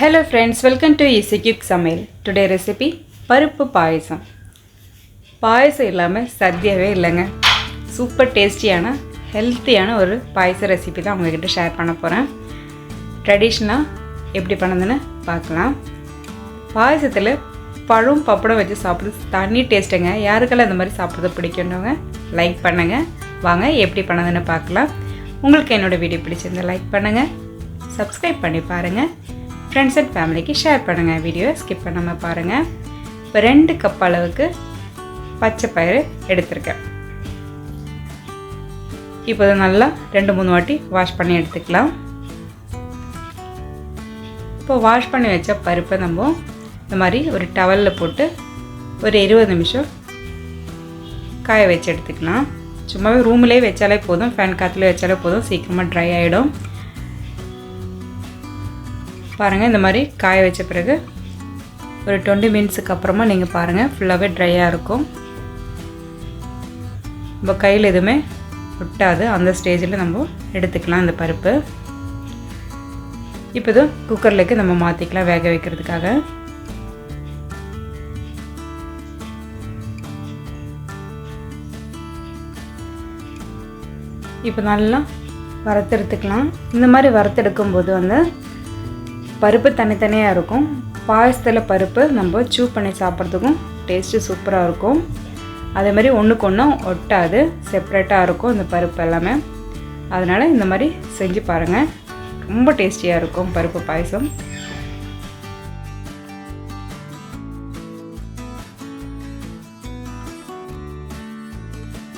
Hello friends welcome to easy cook சமையல் today recipe பருப்பு பாயசம். பாயசம் இல்லாமல் சத்தியாவே இல்லைங்க. சூப்பர் டேஸ்டியான ஹெல்த்தியான ஒரு பாயச ரெசிபி தான் உங்ககிட்ட ஷேர் பண்ண போகிறேன் ட்ரெடிஷ்னலாக எப்படி பண்ணுதுன்னு பார்க்கலாம். பாயசத்தில் பழம் பப்படம் வச்சு சாப்பிட்றது தண்ணி டேஸ்ட்டுங்க யாருக்கெல்லாம் இந்த மாதிரி சாப்பிட்றது பிடிக்குன்றவங்க லைக் பண்ணுங்கள் வாங்க எப்படி பண்ணதுன்னு பார்க்கலாம். உங்களுக்கு என்னோடய வீடியோ பிடிச்சிருந்தா லைக் பண்ணுங்கள் சப்ஸ்கிரைப் பண்ணி பாருங்கள் ஃப்ரெண்ட்ஸ் அண்ட் ஃபேமிலிக்கு ஷேர் பண்ணுங்கள் வீடியோவை ஸ்கிப் பண்ணாமல் பாருங்கள் இப்போ ரெண்டு கப் அளவுக்கு பச்சை பயிறு எடுத்திருக்கேன். இப்போ இதை நல்லா ரெண்டு மூணு வாட்டி வாஷ் பண்ணி எடுத்துக்கலாம். இப்போ வாஷ் பண்ணி வச்ச பருப்பை நம்ம இந்த மாதிரி ஒரு டவலில் போட்டு ஒரு இருபது நிமிஷம் காய வச்சு எடுத்துக்கலாம். சும்மாவே ரூம்லேயே வச்சாலே போதும். ஃபேன் காற்றுல வச்சாலே போதும். சீக்கிரமாக ட்ரை ஆகிடும் பாருங்கள் இந்த மாதிரி காய வச்ச பிறகு ஒரு டுவெண்ட்டி மினிட்ஸுக்கு அப்புறமா நீங்கள் பாருங்கள் ஃபுல்லாகவே ட்ரையாக இருக்கும். நம்ம கையில் எதுவுமே ஒட்டாது. அந்த ஸ்டேஜில் நம்ம எடுத்துக்கலாம் இந்த பருப்பு. இப்போ இது குக்கர்லேக்கு நம்ம மாற்றிக்கலாம் வேக வைக்கிறதுக்காக. இப்போ நல்லா வறுத்தெடுத்துக்கலாம் இந்த மாதிரி வறுத்தெடுக்கும் போது வந்து பருப்பு தனித்தனியாக இருக்கும். பாயசத்தில் பருப்பு நம்ம சூ பண்ணி சாப்பிட்றதுக்கும் டேஸ்ட்டு சூப்பராக இருக்கும். அதே மாதிரி ஒன்றுக்கு ஒன்றும் ஒட்டாது. செப்ரேட்டாக இருக்கும் இந்த பருப்பு எல்லாமே. அதனால் இந்த மாதிரி செஞ்சு பாருங்கள் ரொம்ப டேஸ்டியாக இருக்கும் பருப்பு பாயசம்.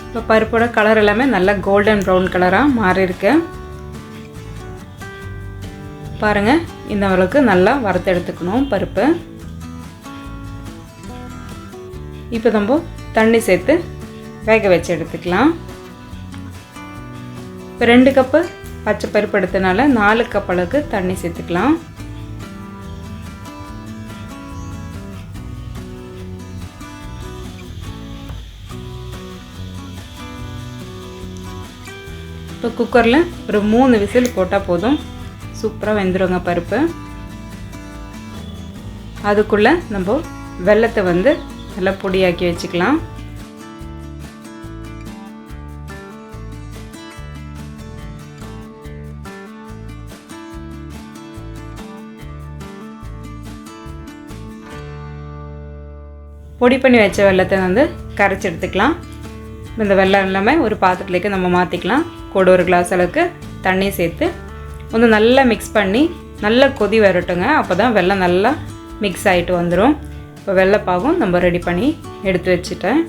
இப்போ பருப்போட கலர் எல்லாமே நல்லா கோல்டன் ப்ரௌன் கலராக மாறியிருக்கேன் பாருங்கள் இந்த அளவுக்கு நல்லா வறுத்து எடுத்துக்கணும் பருப்பு. இப்போ நம்ம தண்ணி சேர்த்து வேக வச்சு எடுத்துக்கலாம். இப்போ ரெண்டு கப்பு பச்சை பருப்பு எடுத்தனால நாலு கப் அளவுக்கு தண்ணி சேர்த்துக்கலாம். இப்போ குக்கரில் ஒரு மூணு விசில் போட்டால் போதும். சூப்பராக வெந்துடுங்க பருப்பு. அதுக்குள்ளே நம்ம வெள்ளத்தை வந்து நல்லா பொடியாக்கி வச்சுக்கலாம். பொடி பண்ணி வச்ச வெள்ளத்தை வந்து கரைச்சி எடுத்துக்கலாம். இந்த வெள்ளம் எல்லாமே ஒரு பாத்திரத்துலேக்கு நம்ம மாற்றிக்கலாம் கூட ஒரு கிளாஸ் அளவுக்கு தண்ணி சேர்த்து வந்து நல்லா மிக்ஸ் பண்ணி நல்லா கொதி வரட்டுங்க. அப்போ தான் வெள்ளம் நல்லா மிக்ஸ் ஆகிட்டு வந்துடும் இப்போ வெள்ளைப்பாகும் நம்ம ரெடி பண்ணி எடுத்து வச்சுட்டேன்.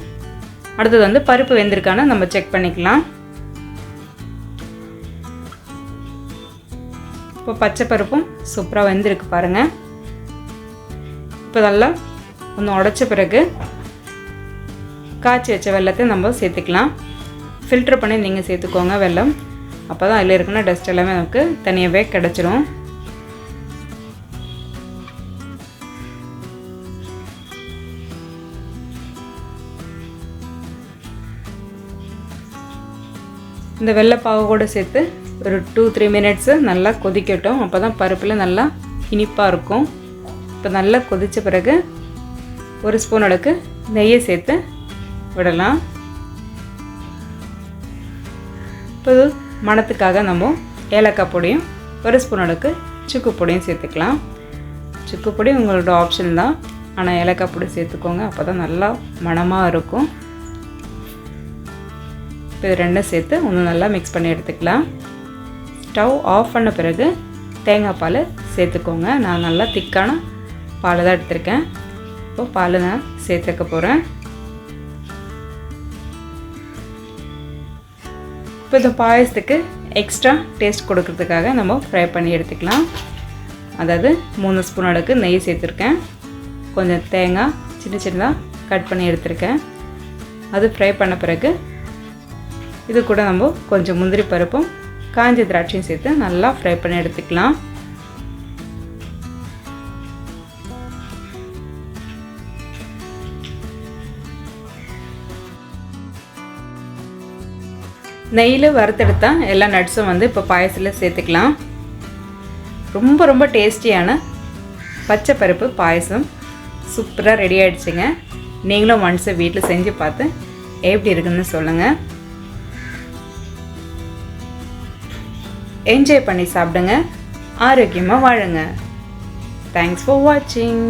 அடுத்தது வந்து பருப்பு வெந்திருக்கான்னு நம்ம செக் பண்ணிக்கலாம். இப்போ பச்சை பருப்பும் சூப்பராக வெந்திருக்கு பாருங்கள் இப்போ நல்லா ஒன்று உடச்ச பிறகு காய்ச்சி வச்ச வெள்ளத்தை நம்ம சேர்த்துக்கலாம். ஃபில்ட்ரு பண்ணி நீங்கள் சேர்த்துக்கோங்க வெள்ளம் அப்போ தான் அதில் இருக்கிற டஸ்ட் எல்லாமே நமக்கு தனியாகவே கிடச்சிரும். இந்த வெள்ளைப்பாவை கூட சேர்த்து ஒரு டூ த்ரீ மினிட்ஸு நல்லா கொதிக்கட்டும். அப்போ தான் பருப்பில் நல்லா இனிப்பாக இருக்கும். இப்போ நல்லா கொதித்த பிறகு ஒரு ஸ்பூன் அளவுக்கு நெய்யை சேர்த்து விடலாம். இப்போ மணத்துக்காக நம்ம ஏலக்காய் பொடியும் ஒரு ஸ்பூன் அளவுக்கு சுக்கு பொடியும் சேர்த்துக்கலாம். சுக்கு பொடி உங்களோட ஆப்ஷன் தான். ஆனால் ஏலக்காய் பொடி சேர்த்துக்கோங்க. அப்போ தான் நல்லா மணமாக இருக்கும். இப்போ இது ரெண்டும் சேர்த்து ஒன்று நல்லா மிக்ஸ் பண்ணி எடுத்துக்கலாம். ஸ்டவ் ஆஃப் பண்ண பிறகு தேங்காய் பால் சேர்த்துக்கோங்க. நான் நல்லா திக்கான பால் தான் எடுத்திருக்கேன். இப்போ பால் நான் சேர்த்துக்க போகிறேன் இப்போ இந்த பாயசத்துக்கு எக்ஸ்ட்ரா டேஸ்ட் கொடுக்கறதுக்காக நம்ம ஃப்ரை பண்ணி எடுத்துக்கலாம். அதாவது மூணு ஸ்பூன் அளவுக்கு நெய் சேர்த்துருக்கேன். கொஞ்சம் தேங்காய் சின்ன சின்னதாக கட் பண்ணி எடுத்திருக்கேன். அது ஃப்ரை பண்ண பிறகு இது கூட நம்ம கொஞ்சம் முந்திரி பருப்பும் காஞ்ச திராட்சையும் சேர்த்து நல்லா ஃப்ரை பண்ணி எடுத்துக்கலாம். நெய்யில் வறுத்தெடுத்தா எல்லா நட்ஸும் வந்து இப்போ பாயசத்தில் சேர்த்துக்கலாம். ரொம்ப ரொம்ப டேஸ்டியான பச்சை பருப்பு பாயசம். சூப்பராக ரெடி ஆகிடுச்சிங்க நீங்களும் ஒன்ஸை வீட்டில் செஞ்சு பார்த்து எப்படி இருக்குன்னு சொல்லுங்கள் என்ஜாய் பண்ணி சாப்பிடுங்க. ஆரோக்கியமாக வாழுங்க. தேங்க்ஸ் ஃபார் வாட்சிங்